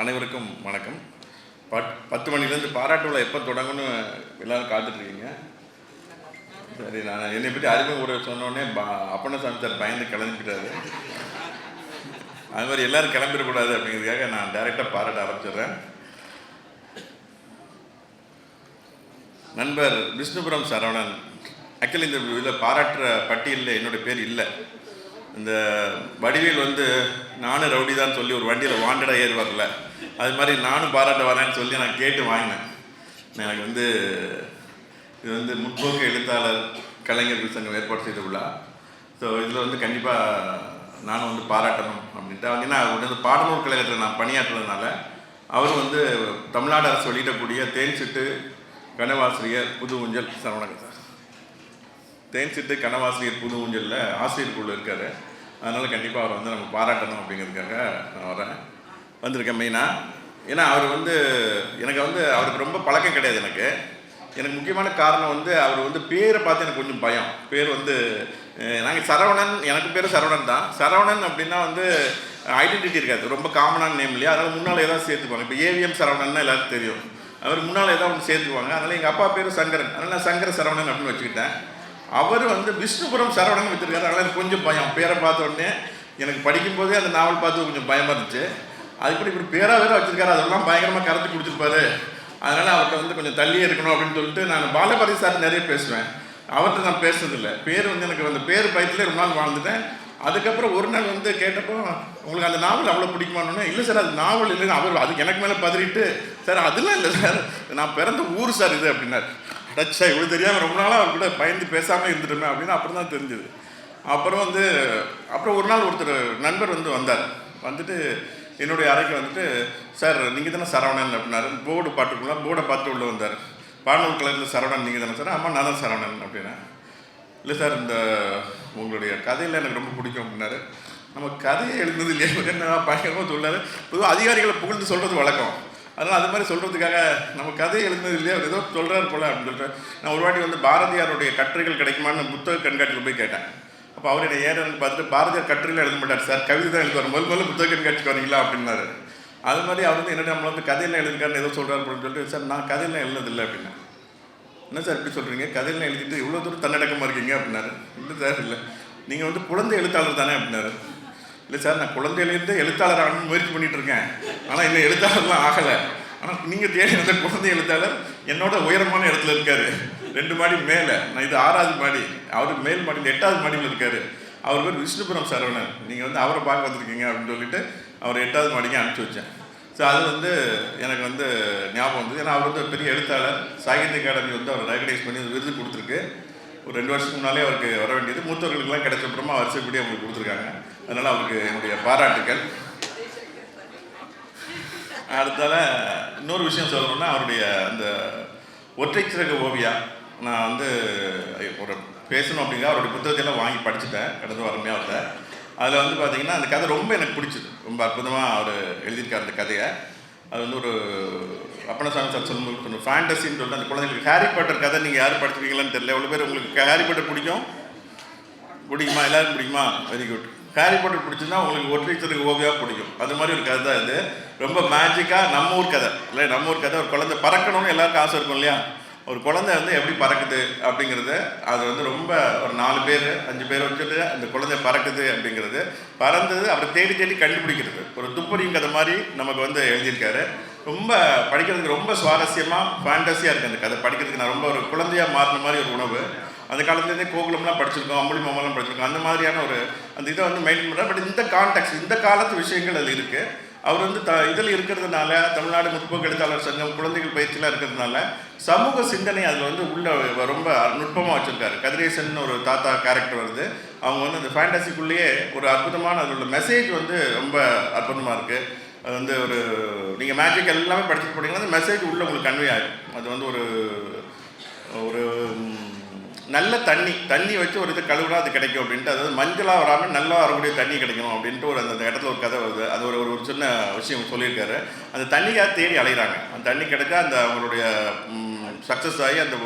அனைவருக்கும் வணக்கம். பட் பத்து மணிலேருந்து பாராட்டு விழா எப்போ தொடங்கும்னு எல்லாரும் காத்துட்ருக்கீங்க. சரி நான் என்னை பற்றி அறிமுக ஒரு சொன்னோடனே பா அப்பண்ணசாமி சார் பயந்து கிளம்பிட்டாரு. அது மாதிரி எல்லாரும் கிளம்பிடக்கூடாது அப்படிங்கிறதுக்காக நான் டைரெக்டாக பாராட்ட ஆரம்பிச்சிடுறேன். நண்பர் விஷ்ணுபுரம் சரவணன் ஆக்சுவலி இந்த இதில் பாராட்டுற பட்டியலில் என்னுடைய பேர் இல்லை. இந்த வடிவேல் வந்து நானும் ரவுடி தான் சொல்லி ஒரு வண்டியில் வாண்டடாக ஏறி வரல அது மாதிரி நானும் பாராட்ட வரேன்னு சொல்லி நான் கேட்டு வாங்கினேன். எனக்கு வந்து இது வந்து முற்போக்கு எழுத்தாளர் கலைஞர்கள் சங்கம் ஏற்பாடு செய்த விழா. ஸோ இதில் வந்து கண்டிப்பாக நானும் வந்து பாராட்டணும் அப்படின்ட்டு. அவங்க ஏன்னா வந்து பாடநூல் கழகத்தில் நான் பணியாற்றுறதுனால அவரும் வந்து தமிழ்நாடு அரசு வெளியிடக்கூடிய தேன் சிட்டு கனவாசிரியர் புது ஊஞ்சல் சரவணன் சார். தேன் சிட்டு கனவாசிரியர் புது ஊஞ்சலில் ஆசிரியர் குழு இருக்கார். அதனால் கண்டிப்பாக அவரை வந்து நம்ம பாராட்டணும் அப்படிங்கிறதுக்காக நான் வரேன். வந்திருக்கேன் மெயினாக ஏன்னா அவர் வந்து எனக்கு வந்து அவருக்கு ரொம்ப பழக்கம் கிடையாது எனக்கு. எனக்கு முக்கியமான காரணம் வந்து அவர் வந்து பேரை பார்த்து எனக்கு கொஞ்சம் பயம். பேர் வந்து நாங்கள் சரவணன் எனக்கு பேர் சரவணன் தான். சரவணன் அப்படின்னா வந்து ஐடென்டிட்டி இருக்காது. ரொம்ப காமனான நேம் இல்லையா? அதனால் முன்னால் ஏதாவது சேர்த்துப்பாங்க. இப்போ ஏவிஎம் சரவணன்னா எல்லாருக்கும் தெரியும். அவர் முன்னால் ஏதாவது ஒன்று சேர்த்துக்குவாங்க அதனால் எங்கள் அப்பா பேர் சங்கரன். அதனால் நான் சங்கர சரவணன் அப்படின்னு வச்சுக்கிட்டேன். அவர் வந்து விஷ்ணுபுரம் சரவணன் வச்சுருக்காரு. அதனால் எனக்கு கொஞ்சம் பயம். பேரை பார்த்த உடனே எனக்கு படிக்கும்போதே அந்த நாவல் பார்த்து கொஞ்சம் பயமாக இருந்துச்சு. அதுபடி இப்படி பேராக வேற வச்சிருக்காரு. அதெல்லாம் பயங்கரமாக கருத்து கொடுத்துருப்பாரு அதனால் அவர்கிட்ட வந்து கொஞ்சம் தள்ளியே இருக்கணும் அப்படின்னு சொல்லிட்டு நான் பாலபாரி சார் நிறைய பேசுவேன். அவர்கிட்ட நான் பேசுனதில்லை. பேர் வந்து எனக்கு அந்த பேர் பயத்தில் ரொம்ப நாள் வாழ்ந்துட்டேன். அதுக்கப்புறம் ஒரு நாள் வந்து கேட்டப்போ உங்களுக்கு அந்த நாவல் அவ்வளோ பிடிக்குமானு இல்லை சார் அது நாவல் இல்லைன்னு அவர் அதுக்கு எனக்கு மேலே பதறிட்டு சார் அதெல்லாம் இல்லை சார். நான் பிறந்த ஊர் சார் இது அப்படின்னார். அடச்சா இவ்வளோ தெரியாமல் ரொம்ப நாளாக அவர் கூட பயந்து பேசாமல் இருந்துட்டோமே அப்படின்னு அப்புறம் தான் தெரிஞ்சுது. அப்புறம் வந்து அப்புறம் ஒரு நாள் ஒருத்தர் நண்பர் வந்து வந்தார். வந்துட்டு என்னுடைய அறைக்கு வந்துட்டு சார் நீங்கள் தானே சரவணன் அப்படின்னாரு. போர்டு பாட்டுக்குள்ள போர்டை பார்த்து உள்ளே வந்தார். பாடநூல் கலரில் சரவணன் நீங்கள் தானே சார்? ஆமாம் நான் தான் சரவணன் அப்படின்னா இல்லை சார் இந்த உங்களுடைய கதையில் எனக்கு ரொம்ப பிடிக்கும் அப்படின்னாரு. நம்ம கதையை எழுதுனது இல்லையா? என்ன பயங்கரமாக சொல்லாரு பொதுவாக அதிகாரிகளை புகழ்ந்து சொல்கிறது வழக்கம். அதனால் அது மாதிரி சொல்கிறதுக்காக நம்ம கதையை எழுதுனது இல்லையா? அவர் ஏதோ சொல்கிறாரு போல அப்படின்னு சொல்லிட்டு நான் ஒரு வாட்டி வந்து பாரதியாருடைய கட்டுரைகள் கிடைக்குமான்னு புத்தக கண்காட்சியில் போய் கேட்டேன். அப்போ அவர் என்ன பார்த்துட்டு பாரதியார் கட்டுரையில் எழுத மாட்டார். சார் கவிதை தான் எழுதுவார். முதல் முதல்ல புத்தக கண்காட்சிக்கு வரீங்களா அப்படின்னாரு. அது மாதிரி அவர் வந்து என்ன நம்மளை வந்து கதையில் எழுதிருக்காருன்னு ஏதோ சொல்கிறார் அப்படின்னு சொல்லிட்டு சார் நான் கதையெல்லாம் எழுதுனதில்லை அப்படின்னா என்ன சார் இப்படி சொல்கிறீங்க கதையில் எழுதிட்டு இவ்வளோ தூரம் தன்னடக்கமாக இருக்கீங்க அப்படின்னாரு. இல்லை சார் இல்லை. நீங்கள் வந்து குழந்தை எழுத்தாளர் தானே அப்படின்னாரு. இல்லை சார் நான் குழந்தையிலேருந்து எழுத்தாளர் ஆகணும்னு முயற்சி பண்ணிட்டு இருக்கேன் ஆனால் இன்னும் எழுத்தாளர்லாம் ஆகலை. ஆனால் நீங்கள் தேடி வந்த குழந்தை எழுத்தாளர் என்னோட உயரமான இடத்துல இருக்காரு. ரெண்டு மாடி மேலே நான் இது ஆறாவது மாடி அவர் மேல் மாடியில் எட்டாவது மாடியில் இருக்கார். அவர் பேர் விஷ்ணுபுரம் சரவணன். நீங்கள் வந்து அவரை பார்க்க வந்திருக்கீங்க அப்படின்னு சொல்லிட்டு அவர் எட்டாவது மாடிக்கு அனுப்பிச்சி வச்சேன். ஸோ அது வந்து எனக்கு வந்து ஞாபகம் வந்தது. ஏன்னா அவர் வந்து பெரிய எழுத்தாளர். சாகித்ய அகாடமி வந்து அவர் ரெகனைஸ் பண்ணி விருது கொடுத்துருக்கு. ஒரு ரெண்டு வருஷத்துக்கு முன்னாலே அவருக்கு வர வேண்டியது. மூத்தவர்களுக்கெல்லாம் கிடைச்ச அப்புறமா வரிசைப்படி அவங்களுக்கு கொடுத்துருக்காங்க. அதனால் அவருக்கு என்னுடைய பாராட்டுக்கள். அடுத்தால இன்னொரு விஷயம் சொல்லணும்னா அவருடைய அந்த ஒற்றை சிறகு ஓவியா நான் வந்து ஒரு பேசணும் அப்படிங்கிற அவருடைய புத்தகத்தையெல்லாம் வாங்கி படிச்சுட்டேன் கடந்த வாரமே அவர்கிட்ட அதில் வந்து பார்த்தீங்கன்னா அந்த கதை ரொம்ப எனக்கு பிடிச்சது. ரொம்ப அற்புதமாக அவர் எழுதியிருக்கார் அந்த கதையை. அது வந்து ஒரு அப்பனசாமி சார் சொல்லும்போது கொஞ்சம் ஃபேண்டசின்னு சொல்லிட்டு அந்த குழந்தைங்களுக்கு ஹாரி பாட்டர் கதை நீங்கள் யார் படிச்சிருக்கீங்களான்னு தெரியல. எவ்வளோ பேர் உங்களுக்கு ஹாரி பாட்டர் பிடிக்கும்? பிடிக்குமா? எல்லாருக்கும் பிடிக்குமா? வெரி குட் ஹாரி பாட்டர் பிடிச்சிருந்தா உங்களுக்கு ஒற்றை ஓவியாக பிடிக்கும். அது மாதிரி ஒரு கதை தான் இது ரொம்ப மேஜிக்காக நம்ம ஊர் கதை. இல்லை நம்ம ஊர் கதை ஒரு குழந்தை பறக்கணும்னு எல்லாருக்கும் ஆசை இருக்கும் இல்லையா? ஒரு குழந்தை வந்து எப்படி பறக்குது அப்படிங்கிறது அது வந்து ரொம்ப ஒரு நாலு பேர் அஞ்சு பேர் வச்சுட்டு அந்த குழந்தை பறக்குது அப்படிங்கிறது பறந்தது அவரை தேடி தேடி கண்டுபிடிக்கிறது. ஒரு துப்பறியும் கதை மாதிரி நமக்கு வந்து எழுதியிருக்காரு. ரொம்ப படிக்கிறதுக்கு ரொம்ப சுவாரஸ்யமாக ஃபேண்டஸியாக இருக்குது அந்த கதை. படிக்கிறதுக்கு நான் ரொம்ப ஒரு குழந்தையாக மாறின மாதிரி ஒரு உணவு. அந்த காலத்துலேருந்தே கோகுலம்லாம் படிச்சிருக்கோம் அம்புலி மாமாலாம் படிச்சிருக்கோம். அந்த மாதிரியான ஒரு அந்த இதை வந்து மெயின்டைன் பண்ணுறேன் பட் இந்த கான்டெக்ட் இந்த காலத்து விஷயங்கள் அது இருக்குது அவர் வந்து த இதில் இருக்கிறதுனால தமிழ்நாடு முற்போக்கு எழுத்தாளர் சங்கம் குழந்தைகள் பயிற்சியில் இருக்கிறதுனால சமூக சிந்தனை அதில் வந்து உள்ள ரொம்ப நுட்பமாக வச்சுருக்காரு. கதிரேசன் ஒரு தாத்தா கேரக்டர் வருது. அவங்க வந்து அந்த ஃபேண்டசிக்குள்ளேயே ஒரு அற்புதமான அதில் உள்ள மெசேஜ் வந்து ரொம்ப அற்புதமாக இருக்குது அது வந்து ஒரு நீங்கள் மேஜிக் எல்லாமே படிச்சுட்டு போனீங்கன்னா அந்த மெசேஜ் உள்ளே உங்களுக்கு கன்வே ஆகும் அது வந்து ஒரு ஒரு நல்ல தண்ணி தண்ணி வச்சு ஒரு இது கழுவுனா அது கிடைக்கும் அப்படின்ட்டு அதாவது மஞ்சளாக வராமல் நல்லா வரக்கூடிய தண்ணி கிடைக்கணும் அப்படின்ட்டு ஒரு அந்த இடத்துல ஒரு கதை வருது. அது ஒரு ஒரு சின்ன விஷயம் சொல்லியிருக்காரு. அந்த தண்ணிக்காக தேடி அலைகிறாங்க அந்த தண்ணி கிடைச்சா அந்த அவங்களுடைய சக்ஸஸ் ஆகி அந்த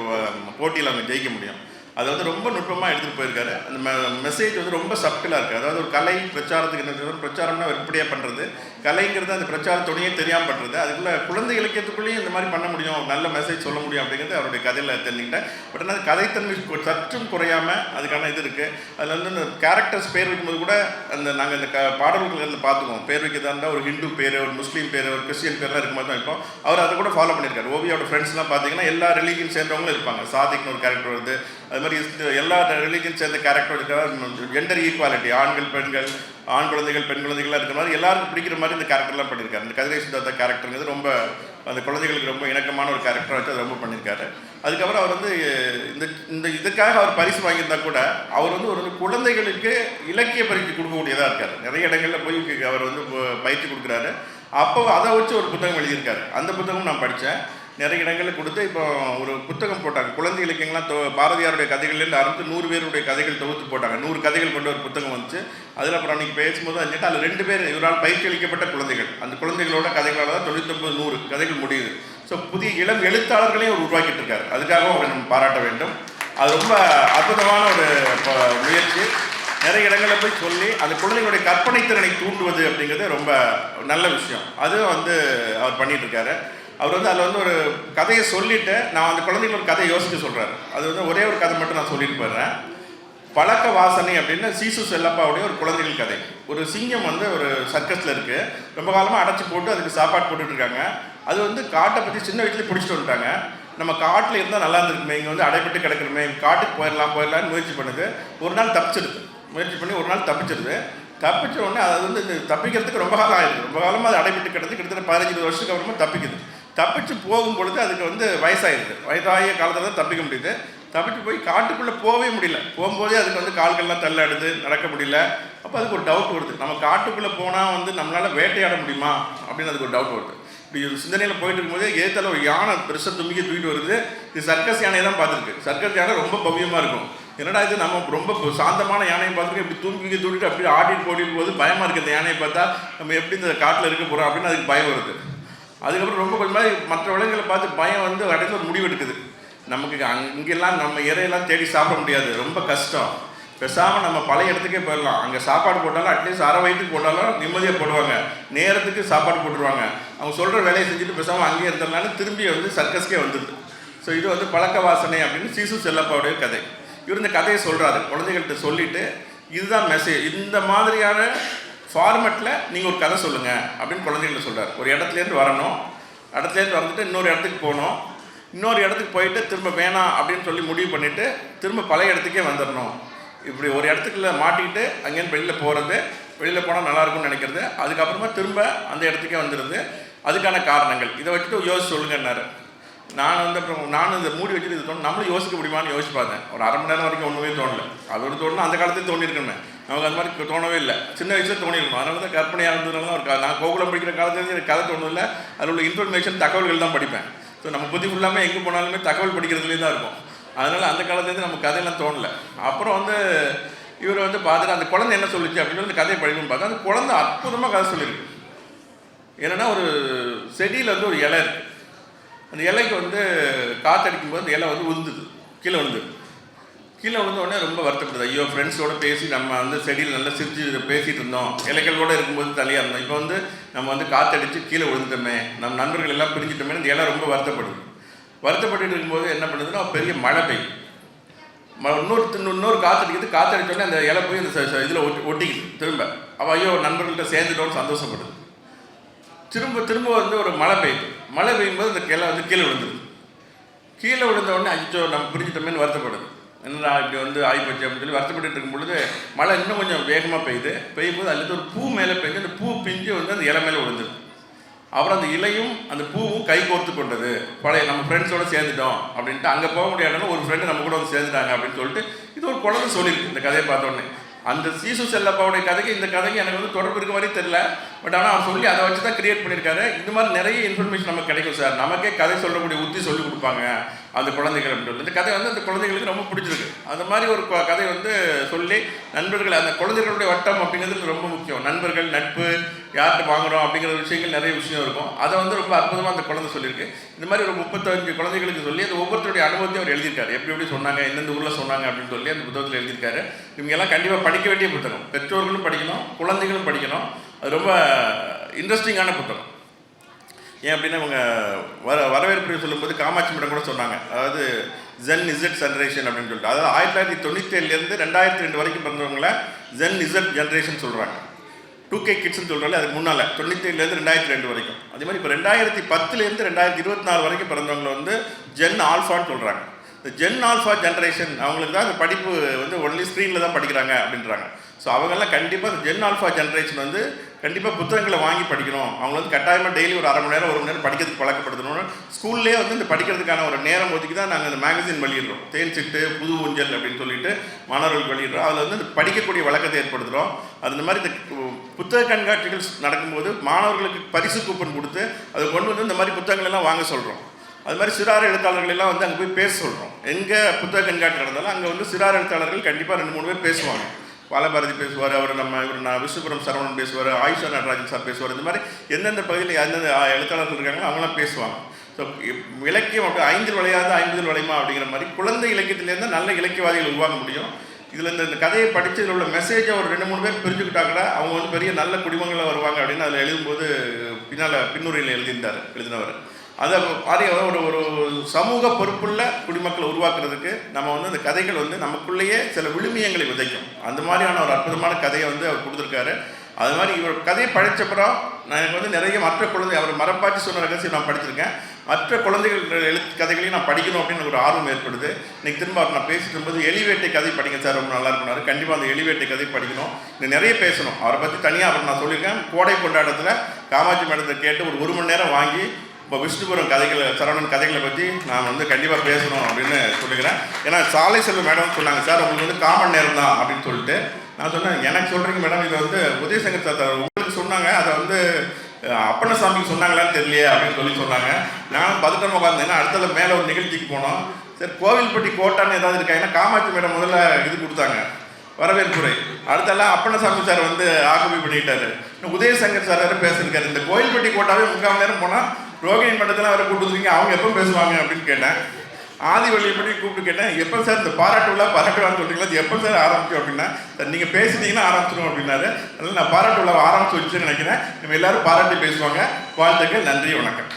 போட்டியில் அவங்க ஜெயிக்க முடியும். அதை வந்து ரொம்ப நுட்பமாக எடுத்துகிட்டு போயிருக்காரு. அந்த மெசேஜ் வந்து ரொம்ப சப்டிலாக இருக்குது அதாவது ஒரு கலை பிரச்சாரத்துக்கு என்ன பிரச்சாரம்னா எப்படியாக பண்ணுறது கலைங்கிறது அந்த பிரச்சாரத்துடையே தெரியாமல் பண்ணுறது அதுக்குள்ளே குழந்தை இலக்கியத்துக்குள்ளேயும் இந்த மாதிரி பண்ண முடியும். நல்ல மெசேஜ் சொல்ல முடியும் அப்படிங்கிறது அவருடைய கதையில் தெரிஞ்சுக்கிட்டேன். பட் ஆனால் கதைத்தன்மை சற்றும் குறையாமல் அதுக்கான இது இருக்குது அதில் வந்து இந்த கேரக்டர்ஸ் பேர் வைக்கும்போது கூட அந்த நாங்கள் இந்த க பாடல்களில் பார்த்துக்குவோம். பேர் வைக்கிறதா இருந்தால் ஒரு ஹிந்து பேர் ஒரு முஸ்லீம் பேர் ஒரு கிறிஸ்டியன் பேர்லாம் இருக்கும்போது தான் வைப்போம் அவர் அதை கூட ஃபாலோ பண்ணியிருக்காரு. ஓவியோட ஃப்ரெண்ட்ஸ்லாம் பார்த்தீங்கன்னா எல்லா ரிலீஜியன் சேர்ந்தவங்களும் இருப்பாங்க. சாதிக்னு ஒரு கேரக்டர் வருது. அது மாதிரி எல்லா ரிலீஜன் சேர்ந்த கேரக்டர் இருக்கிற ஜெண்டர் ஈக்குவாலிட்டி ஆண்கள் பெண்கள் ஆண் குழந்தைகள் பெண் குழந்தைகள்லாம் இருக்கிற மாதிரி எல்லாருக்கும் பிடிக்கிற மாதிரி இந்த கேரக்டர்லாம் பண்ணியிருக்காரு. இந்த கதிரேஷ் தாத்தா கேரக்டருங்கிறது ரொம்ப அந்த குழந்தைகளுக்கு ரொம்ப இணக்கமான ஒரு கேரக்டர் வச்சு அதை ரொம்ப பண்ணியிருக்காரு. அதுக்கப்புறம் அவர் வந்து இந்த இந்த இதுக்காக அவர் பரிசு வாங்கியிருந்தா கூட அவர் வந்து ஒரு குழந்தைகளுக்கு இலக்கிய பரிசு கொடுக்கக்கூடியதாக இருக்கார். நிறைய இடங்களில் போய் அவர் வந்து பயிற்சி கொடுக்குறாரு. அப்போ அதை வச்சு ஒரு புத்தகம் எழுதியிருக்காரு. அந்த புத்தகம் நான் படித்தேன். நிறைய இடங்களில் கொடுத்து இப்போ ஒரு புத்தகம் போட்டாங்க. குழந்தை இலக்கியங்கள்லாம் தொ பாரதியாருடைய கதைகள்லேருந்து ஆரம்பித்து நூறு பேருடைய கதைகள் தொகுத்து போட்டாங்க. நூறு கதைகள் கொண்ட ஒரு புத்தகம் வந்துச்சு. அதில் அப்புறம் அன்றைக்கி பேசும்போது வந்துட்டு அதில் ரெண்டு பேர் இவரால் பயிற்சி அளிக்கப்பட்ட குழந்தைகள். அந்த குழந்தைகளோட கதைகளால் தான் தொண்ணூத்தொம்பது நூறு கதைகள் முடியுது. ஸோ புதிய இளம் எழுத்தாளர்களையும் அவர் உருவாக்கிட்டு இருக்காரு. அதுக்காகவும் அவரை நம்ம பாராட்ட வேண்டும். அது ரொம்ப அற்புதமான ஒரு முயற்சி. நிறைய இடங்களில் போய் சொல்லி அந்த குழந்தைகளுடைய கற்பனை திறனை தூண்டுவது அப்படிங்கிறது ரொம்ப நல்ல விஷயம். அதுவும் வந்து அவர் பண்ணிகிட்டு இருக்காரு. அவர் வந்து அதில் வந்து ஒரு கதையை சொல்லிவிட்டு நான் அந்த குழந்தைகள் ஒரு கதையை யோசிக்க சொல்கிறாரு அது வந்து ஒரே ஒரு கதை மட்டும் நான் சொல்லிட்டு போயிடுறேன். பழக்க வாசனை அப்படின்னு சீசு செல்லப்பாவுடைய ஒரு குழந்தைகள் கதை. ஒரு சிங்கம் வந்து ஒரு சர்க்கஸில் இருக்குது ரொம்ப காலமாக அடைச்சி போட்டு அதுக்கு சாப்பாடு போட்டுட்ருக்காங்க அது வந்து காட்டை பற்றி சின்ன வயசுலேயே பிடிச்சிட்டு வந்துட்டாங்க. நம்ம காட்டில் இருந்தால் நல்லா இருந்திருக்குமே. இங்கே வந்து அடைப்பட்டு கிடக்குறமே காட்டுக்கு போயிடலாம் போயிடலாம்னு முயற்சி பண்ணுது. ஒரு நாள் தப்பிச்சிடுது முயற்சி பண்ணி ஒரு நாள் தப்பிச்சிடுது தப்பிச்ச உடனே அது வந்து தப்பிக்கிறதுக்கு ரொம்ப காலம் ஆயிடுது. ரொம்ப காலமாக அது அடைப்பட்டு கிடந்து கிட்டத்தட்ட பதினஞ்சு வருஷத்துக்கு அப்புறமா தப்பிக்குது. தப்பிச்சு போகும் பொழுது அதுக்கு வந்து வயசாகிடுது வயதாகிய காலத்தில் தான் தப்பிக்க முடியுது. தப்பிச்சு போய் காட்டுக்குள்ளே போகவே முடியல. போகும்போதே அதுக்கு வந்து கால்கள்லாம் தள்ளாடுது நடக்க முடியல. அப்போ அதுக்கு ஒரு டவுட் வருது. நம்ம காட்டுக்குள்ளே போனால் வந்து நம்மளால் வேட்டையாட முடியுமா? அப்படின்னு அதுக்கு ஒரு டவுட் வருது. இப்படி ஒரு சிந்தனையில் போயிட்டு இருக்கும்போது ஏத்தால ஒரு யானை பெருசாக தும்பிக்கி தூக்கிட்டு வருது. இது சர்க்கஸ் யானையை தான் பார்த்துருக்கு. சர்க்கஸ் யானை ரொம்ப பவ்யமாக இருக்கும். என்னடா இது? நம்ம ரொம்ப சாந்தமான யானையை பார்த்துட்டு இப்படி தூக்கி தூக்கிட்டு அப்படியே ஆடிட்டு போடிட்டு போது பயமாக இருக்குது இந்த யானையை பார்த்தா. நம்ம எப்படி இந்த காட்டில் இருக்க போகிறோம் அப்படின்னு அதுக்கு பயம் வருது. அதுக்கப்புறம் ரொம்ப கொஞ்சம் மாதிரி மற்ற விலங்குகளை பார்த்து பயம் வந்து கடைசியில் ஒரு முடிவு எடுக்குது. நமக்கு அங் இங்கெல்லாம் நம்ம இறையெல்லாம் தேடி சாப்பிட முடியாது. ரொம்ப கஷ்டம். பேசாமல் நம்ம பழைய இடத்துக்கே போயிடலாம். அங்கே சாப்பாடு போட்டாலும் அட்லீஸ்ட் அரை வயிற்றுக்கு போட்டாலும் நிம்மதியாக போடுவாங்க. நேரத்துக்கு சாப்பாடு போட்டுருவாங்க. அவங்க சொல்கிற வேலையை செஞ்சுட்டு பேசாமல் அங்கேயே இருந்ததுனால திரும்பி வந்து சர்க்கஸ்க்கே வந்துடுது ஸோ இது வந்து பழக்க வாசனை அப்படின்னு சிசு செல்லப்பாவுடைய கதை. இவர் இந்த கதையை சொல்கிறாரு குழந்தைகள்கிட்ட சொல்லிவிட்டு இதுதான் மெசேஜ் இந்த மாதிரியான ஃபார்மெட்டில் நீங்கள் ஒரு கதை சொல்லுங்கள் அப்படின்னு குழந்தைகள சொல்கிறார் ஒரு இடத்துலேருந்து வரணும். இடத்துலேருந்து வந்துட்டு இன்னொரு இடத்துக்கு போகணும். இன்னொரு இடத்துக்கு போயிட்டு திரும்ப வேணாம் அப்படின்னு சொல்லி முடிவு பண்ணிவிட்டு திரும்ப பழைய இடத்துக்கே வந்துடணும் இப்படி ஒரு இடத்துக்குள்ள மாட்டிக்கிட்டு அங்கேருந்து வெளியில் போகிறது வெளியில் போனால் நல்லா இருக்கும்னு நினைக்கிறது. அதுக்கப்புறமா திரும்ப அந்த இடத்துக்கே வந்துடுது அதுக்கான காரணங்கள். இதை வச்சுட்டு யோசிச்சு சொல்லுங்கன்னாரு. நான் வந்து அப்புறம் நானும் இந்த மூடி வச்சுட்டு இது தோணும் நம்மளும் யோசிக்க முடியுமான்னு யோசிச்சு பார்த்தேன். ஒரு அரை மணி நேரம் வரைக்கும் ஒன்றுமே தோணல. அது ஒரு தோணுனா அந்த காலத்தையும் தோண்டியிருக்கணுமே நமக்கு அந்த மாதிரி தோணவே இல்லை. சின்ன வயசுல தோணிருக்கணும் அதனால தான் கற்பனையாக இருந்ததுனால தான் ஒரு நான் கோகுலம் படிக்கிற காலத்துலேருந்து எனக்கு கதை தோணுதில்ல அதில் உள்ள இன்ஃபர்மேஷன் தகவல்கள் தான் படிப்பேன். ஸோ நம்ம புத்தி ஃபுல்லாமே எங்கே போனாலுமே தகவல் படிக்கிறதுலேயே தான் இருக்கும் அதனால் அந்த காலத்துலேருந்து நம்ம கதையெல்லாம் தோணல. அப்புறம் வந்து இவர் வந்து பார்த்துட்டு அந்த குழந்தை என்ன சொல்லிச்சு அப்படின்னு அந்த கதையை படிக்கணும்னு பார்த்தா அந்த குழந்தை அற்புதமாக கதை சொல்லியிருக்கு என்னன்னா ஒரு செடியில் வந்து ஒரு இலை இருக்குது அந்த இலைக்கு வந்து காற்றடிக்கும் போது அந்த இலை வந்து உந்துது கீழே விழுந்துது கீழே விழுந்த உடனே ரொம்ப வருத்தப்படுது. ஐயோ ஃப்ரெண்ட்ஸோட பேசி நம்ம வந்து செடியில் நல்லா சிரிச்சு பேசிகிட்டு இருந்தோம். இலைகளோட இருக்கும்போது தலையாக இருந்தோம். இப்போ வந்து நம்ம வந்து காற்றடிச்சு கீழே விழுந்துட்டோமே. நம்ம நண்பர்கள் எல்லாம் பிரிஞ்சிட்டோமே இந்த இலை ரொம்ப வருத்தப்படுது. வருத்தப்பட்டுட்டு இருக்கும்போது என்ன பண்ணுதுன்னா பெரிய மழை பெய்யும் ம- இன்னொரு இன்னொரு காற்றடிக்கிறது காற்றடிச்ச அந்த இலை போய் அந்த இதில் ஒட்டி ஒட்டிக்குது. திரும்ப. அவள் ஐயோ நண்பர்கள்ட்ட சேர்ந்துட்டோன்னு சந்தோஷப்படுது. திரும்ப திரும்ப வந்து ஒரு மழை பெய்யுது. மழை பெய்யும்போது இந்த கிளை வந்து கீழே விழுந்துருது. கீழே விழுந்த உடனே அச்சோ நம்ம பிரிஞ்சிட்டோமேன்னு வருத்தப்படுது. என்னடா இப்படி வந்து ஆகிப்போச்சு அப்படின்னு சொல்லி வருத்தப்பட்டு இருக்கும் பொழுது மழை இன்னும் கொஞ்சம் வேகமாக பெய்யுது. பெய்யும்போது அதுலேருந்து ஒரு பூ மேலே பெய்ஞ்சு அந்த பூ பிஞ்சு வந்து அந்த இலை மேலே விழுந்துருது. அப்புறம் அந்த இலையும் அந்த பூவும் கை கோர்த்து கொண்டது. பழைய நம்ம ஃப்ரெண்ட்ஸோடு சேர்ந்துட்டோம் அப்படின்ட்டு அங்கே போக முடியாதுன்னு ஒரு ஃப்ரெண்டு நம்ம கூட வந்து சேர்ந்துட்டாங்க அப்படின்னு சொல்லிட்டு இது ஒரு குழந்தை சொல்லியிருக்கு இந்த கதையை பார்த்தோன்னே அந்த சீசு செல்லப்பாவுடைய கதைக்கு இந்த கதைக்கு எனக்கு வந்து தொடர்பு இருக்க மாதிரி தெரியல. பட் ஆனால் அவர் சொல்லி அதை வச்சு தான் கிரியேட் பண்ணியிருக்காரு. இந்த மாதிரி நிறைய இன்ஃபர்மேஷன் நமக்கு கிடைக்கும் சார். நமக்கே கதை சொல்லக்கூடிய உத்தி சொல்லி கொடுப்பாங்க. அந்த குழந்தைகள் அப்படின்னு சொல்லி. இந்த கதை வந்து அந்த குழந்தைகளுக்கு ரொம்ப பிடிச்சிருக்கு. அந்த மாதிரி ஒரு கதை வந்து சொல்லி நண்பர்கள் அந்த குழந்தைகளுடைய வட்டம் அப்படிங்கிறது ரொம்ப முக்கியம். நண்பர்கள் நட்பு யார்கிட்ட வாங்குறோம் அப்படிங்கிற விஷயங்கள் நிறைய விஷயம் இருக்கும். அதை வந்து ரொம்ப அற்புதமாக அந்த குழந்தை சொல்லியிருக்கு. இந்த மாதிரி ஒரு முப்பத்தஞ்சு குழந்தைகளுக்கு சொல்லி அந்த ஒவ்வொருத்தருடைய அனுபவத்தையும் அவர் எழுதியிருக்காரு. எப்படி எப்படி சொன்னாங்க எந்தெந்த ஊரில் சொன்னாங்க அப்படின்னு சொல்லி அந்த புத்தகத்தில் எழுதியிருக்காரு. இவங்கெல்லாம் கண்டிப்பாக படிக்க வேண்டிய புத்தகம். பெற்றோர்களும் படிக்கணும் குழந்தைகளும் படிக்கணும். அது ரொம்ப இன்ட்ரெஸ்டிங்கான புத்தகம். ஏன் அப்படின்னா இவங்க வர வரவேற்பு சொல்லும்போது காமாட்சி மேடம் கூட சொன்னாங்க. அதாவது ஜென் இசட் ஜென்ரேஷன் அப்படின்னு சொல்லிட்டு. அதாவது ஆயிரத்தி தொள்ளாயிரத்தி தொண்ணூத்தேழுலேருந்து ரெண்டாயிரத்தி ரெண்டு வரைக்கும் பிறந்தவங்கள ஜென் இசட் ஜென்ரேஷன் சொல்கிறாங்க டூ கே கிட்ஸ்னு சொல்கிறாங்க அதுக்கு முன்னால். தொண்ணூற்றி ஏழுலேருந்து ரெண்டாயிரத்தி ரெண்டு வரைக்கும். அதே மாதிரி இப்போ ரெண்டாயிரத்தி பத்துலேருந்து ரெண்டாயிரத்தி இருபத்தி நாலு வரைக்கும் பிறந்தவங்களை வந்து ஜென் ஆல்ஃபான்னு சொல்கிறாங்க இந்த ஜென் ஆல்ஃபா ஜென்ரேஷன் அவங்களுக்கு தான் அந்த படிப்பு வந்து ஒன்லி ஸ்க்ரீனில் தான் படிக்கிறாங்க அப்படின்றாங்க. ஸோ அவங்கெல்லாம் கண்டிப்பாக இந்த ஜென் ஆல்ஃபா ஜென்ரேஷன் வந்து கண்டிப்பாக புத்தகங்களை வாங்கி படிக்கணும். அவங்க வந்து கட்டாயமாக டெய்லி ஒரு அரை மணி நேரம் ஒரு மணி நேரம் படிக்கிறதுக்கு பழக்கப்படுத்தணும் ஸ்கூல்லேயே வந்து இந்த படிக்கிறதுக்கான ஒரு நேரம் ஒதுக்கி தான் நாங்கள் இந்த மேகசின் வெளியிடுறோம். தேன் சிட்டு புது ஊஞ்சல் அப்படின்னு சொல்லிட்டு மாணவர்களுக்கு வெளியிடுறோம். அதில் வந்து இந்த படிக்கக்கூடிய வழக்கத்தை ஏற்படுத்துகிறோம் அது இந்த மாதிரி இந்த புத்தக கண்காட்சிகள் நடக்கும்போது மாணவர்களுக்கு பரிசு கூப்பன் கொடுத்து அதை கொண்டு வந்து இந்த மாதிரி புத்தகங்கள் எல்லாம் வாங்க சொல்கிறோம் அது மாதிரி சிறார் எழுத்தாளர்கள் எல்லாம் வந்து அங்கே போய் பேச சொல்கிறோம் எங்கே புத்தக கண்காட்சி நடந்தாலும் அங்கே வந்து சிறார் எழுத்தாளர்கள் கண்டிப்பாக ரெண்டு மூணு பேர் பேசுவாங்க. பாலபாரதி பேசுவார் அவர் நம்ம இவர் நான் விஸ்வபுரம் சரவணன் பேசுவார் ஆயுஷா நடராஜன் சார் பேசுவார் இந்த மாதிரி எந்தெந்த பகுதியில் எந்தெந்த எழுத்தாளர்கள் இருக்காங்களோ அவங்களாம் பேசுவாங்க. ஸோ இலக்கியம் அப்படி ஐந்தில் விளையாது ஐம்பதில் விளையுமா அப்படிங்கிற மாதிரி குழந்தை இலக்கியத்திலேருந்து நல்ல இலக்கியவாதிகள் உருவாக்க முடியும். இதில் இந்த இந்த கதையை படித்து இதில் உள்ள மெசேஜை ஒரு ரெண்டு மூணு பேர் பிரிஞ்சுக்கிட்டா கூட அவங்க வந்து பெரிய நல்ல குடிமங்களாக வருவாங்க அப்படின்னு அதில் எழுதும்போது பின்னால் பின்னுரையில் எழுதியிருந்தார் எழுதினவர். அதை மாதிரி ஒரு ஒரு சமூக பொறுப்புள்ள குடிமக்களை உருவாக்குறதுக்கு நம்ம வந்து அந்த கதைகள் வந்து நமக்குள்ளேயே சில விழுமியங்களை விதைக்கும். அந்த மாதிரியான ஒரு அற்புதமான கதையை வந்து அவர் கொடுத்துருக்காரு. அது மாதிரி இவர் கதையை படித்தப்புறம் நான் எனக்கு வந்து நிறைய மற்ற குழந்தை அவர் மரப்பாச்சி சொன்ன ரகசியம் நான் படிச்சிருக்கேன். மற்ற குழந்தைகள் எழுத்து கதைகளையும் நான் படிக்கணும் அப்படின்னு ஒரு ஆர்வம் ஏற்படுது. இன்னைக்கு திரும்ப அவர் நான் பேசிட்டு இருக்கும்போது எலிவேட்டை கதை படிங்க சார் ரொம்ப நல்லா இருக்குனாரு கண்டிப்பாக அந்த எலிவேட்டை கதை படிக்கணும். இன்னும் நிறைய பேசணும். அவரை பற்றி தனியாக அவர் நான் சொல்லியிருக்கேன். கோடை கொண்டாட்டத்தில் காமாட்சி மேடத்தை கேட்டு ஒரு ஒரு மணி நேரம் வாங்கி இப்போ விஷ்ணுபுரம் கதைகளை சரவணன் கதைகளை பற்றி நான் வந்து கண்டிப்பாக பேசணும் அப்படின்னு சொல்லிக்கிறேன் ஏன்னா சாலை செல்வ மேடம் சொன்னாங்க சார் உங்களுக்கு வந்து காமன் நேரம் தான் அப்படின்னு சொல்லிட்டு. நான் சொன்னேன் எனக்கு சொல்கிறீங்க மேடம் இது வந்து உதயசங்கர் சார் உங்களுக்கு சொன்னாங்க அதை வந்து அஹ், அப்பண்ணசாமிக்கு சொன்னாங்களான்னு தெரியலையே அப்படின்னு சொல்லி சொன்னாங்க. நான் பதட்டம் உட்காந்தேன் அடுத்தது மேலே ஒரு நிகழ்ச்சிக்கு போனோம். சார் கோவில்பட்டி கோட்டான்னு ஏதாவது இருக்கா? ஏன்னா காமாட்சி மேடம் முதல்ல இது கொடுத்தாங்க வரவேற்புரை. அடுத்தெல்லாம் அப்பண்ணசாமி சார் வந்து ஆக்குபை பண்ணிட்டாரு உதயசங்கர் சார் வேறு பேசியிருக்காரு. இந்த கோயில்பட்டி கோட்டாவே முக்கால் நேரம் போனால் லோகையின் மண்டலத்தில் வேறு கூப்பிட்டு அவங்க எப்போ பேசுவாங்க அப்படின்னு கேட்டேன். ஆதி வழியப்படி கூப்பிட்டு கேட்டேன். எப்போ சார் இந்த பாராட்டு விழா பாராட்டு விழான்னு சொல்றீங்களா? அது எப்போ சார் ஆரம்பிக்கும் அப்படின்னா? சார் நீங்கள் பேசிட்டீங்கன்னா ஆரம்பிச்சிடும் அப்படின்னாரு. அதனால் நான் பாராட்டு விழாவை ஆரம்பிச்சு வச்சுன்னு நினைக்கிறேன். நம்ம எல்லாரும் பாராட்டி பேசுவாங்க. வாழ்த்துக்கள் நன்றி வணக்கம்.